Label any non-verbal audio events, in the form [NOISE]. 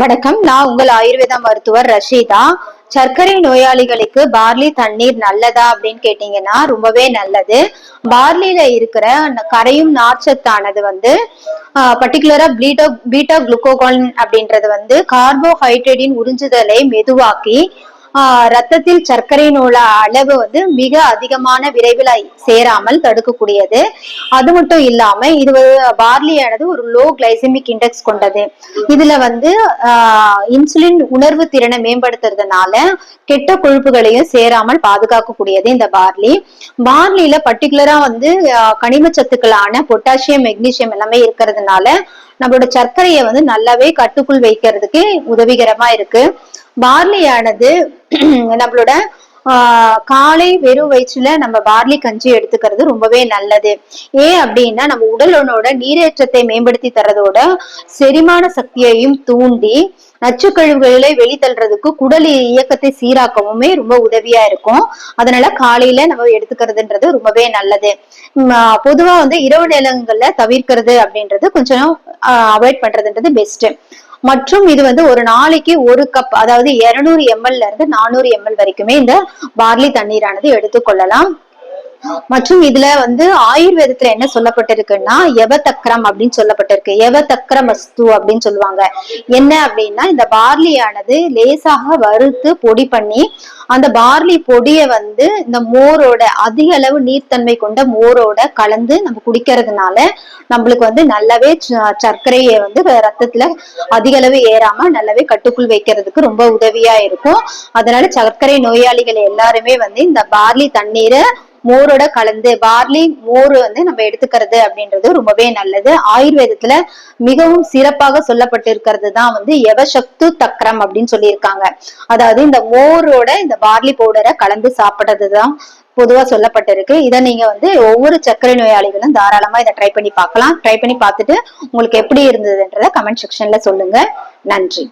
வணக்கம். நான் உங்கள் ஆயுர்வேத மருத்துவர் ரஷீதா. சர்க்கரை நோயாளிகளுக்கு பார்லி தண்ணீர் நல்லதா அப்படின்னு கேட்டீங்கன்னா ரொம்பவே நல்லது. பார்லியில இருக்கிற கரையும் நார்ச்சத்தானது வந்து பர்டிகுலரா பீட்டோ பீட்டா குளுக்கோகான் அப்படின்றது வந்து கார்போஹைட்ரேட்டின் உறிஞ்சுதலை மெதுவாக்கி ரத்தத்தில் சர்க்கரை அளவு வந்து மிக அதிகமான விரைவில் சேராமல் தடுக்கக்கூடியது. அது மட்டும் இல்லாம இது பார்லியானது ஒரு லோ கிளைசமிக் இண்டெக்ஸ் கொண்டது. இதுல வந்து இன்சுலின் உணர்வு திறனை மேம்படுத்துறதுனால கெட்ட கொழுப்புகளையும் சேராமல் பாதுகாக்கக்கூடியது இந்த பார்லி. பார்லியில பர்டிகுலரா வந்து கனிம சத்துக்களான பொட்டாசியம் மெக்னீசியம் எல்லாமே இருக்கிறதுனால நம்மளோட சர்க்கரையை வந்து நல்லாவே கட்டுக்குள் வைக்கிறதுக்கு உதவிகரமா இருக்கு. பார்லியானது [CLEARS THROAT] நம்மளோட காலை வெறும் வயிற்றுல நம்ம பார்லி கஞ்சி எடுத்துக்கிறது ரொம்பவே நல்லது. ஏன் அப்படின்னா நம்ம உடலோட நீரேற்றத்தை மேம்படுத்தி தரதோட செரிமான சக்தியையும் தூண்டி நச்சு கழிவுகளை வெளித்தள்ளுறதுக்கு குடல் இயக்கத்தை சீராக்கவுமே ரொம்ப உதவியா இருக்கும். அதனால காலையில நம்ம எடுத்துக்கிறதுன்றது ரொம்பவே நல்லது. பொதுவா வந்து இரவு நிலங்கள்ல தவிர்க்கிறது அப்படின்றது கொஞ்சம் அவாய்ட் பண்றதுன்றது பெஸ்ட் மற்றும் இது வந்து ஒரு நாளைக்கு ஒரு கப் அதாவது இருநூறு எம்எல்ல இருந்து நானூறு எம்எல் வரைக்குமே இந்த பார்லி தண்ணீரானது எடுத்துக்கொள்ளலாம் மற்றும் இதுல வந்து ஆயுர்வேதத்துல என்ன சொல்லப்பட்டிருக்குன்னா எவதக்கரம் அப்படின்னு சொல்லப்பட்டிருக்கு. எவதக்கர மஸ்து அப்படின்னு சொல்லுவாங்க. என்ன அப்படின்னா இந்த பார்லியானது லேசாக வறுத்து பொடி பண்ணி அந்த பார்லி பொடியை வந்து இந்த மோரோட அதிக அளவு நீர்த்தன்மை கொண்ட மோரோட கலந்து நம்ம குடிக்கிறதுனால நம்மளுக்கு வந்து நல்லாவே சர்க்கரையை வந்து ரத்தத்துல அதிக அளவு ஏறாம நல்லாவே கட்டுக்குள் வைக்கிறதுக்கு ரொம்ப உதவியா இருக்கும். அதனால சர்க்கரை நோயாளிகள் எல்லாருமே வந்து இந்த பார்லி தண்ணீரை மோரோட கலந்து பார்லி மோர் வந்து நம்ம எடுத்துக்கிறது அப்படின்றது ரொம்பவே நல்லது. ஆயுர்வேதத்துல மிகவும் சிறப்பாக சொல்லப்பட்டிருக்கிறது தான் வந்து எவசக்து தக்கரம் அப்படின்னு சொல்லியிருக்காங்க. அதாவது இந்த மோரோட இந்த பார்லி பவுடரை கலந்து சாப்பிட்றது தான் பொதுவா சொல்லப்பட்டிருக்கு. இதை நீங்க வந்து ஒவ்வொரு சர்க்கரை நோயாளிகளும் தாராளமா இதை ட்ரை பண்ணி பார்க்கலாம். ட்ரை பண்ணி பார்த்துட்டு உங்களுக்கு எப்படி இருந்ததுன்றத கமெண்ட் செக்ஷன்ல சொல்லுங்க. நன்றி.